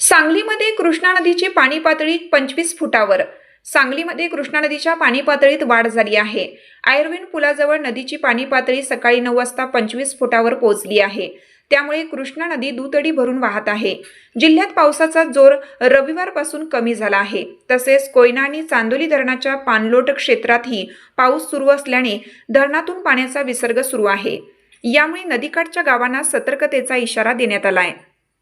सांगलीमध्ये कृष्णा नदीची पाणी पातळी पंचवीस फुटावर. सांगलीमध्ये कृष्णा नदीच्या पाणी पातळीत वाढ झाली आहे. आयर्विन पुलाजवळ नदीची पाणी पातळी सकाळी नऊ वाजता पंचवीस फुटावर पोहोचली आहे. त्यामुळे कृष्णा नदी दुतडी भरून वाहत आहे. जिल्ह्यात पावसाचा जोर रविवारपासून कमी झाला आहे. तसेच कोयना आणि चांदोली धरणाच्या पाणलोट क्षेत्रातही पाऊस सुरू असल्याने धरणातून पाण्याचा विसर्ग सुरू आहे. यामुळे नदीकाठच्या गावांना सतर्कतेचा इशारा देण्यात आला आहे.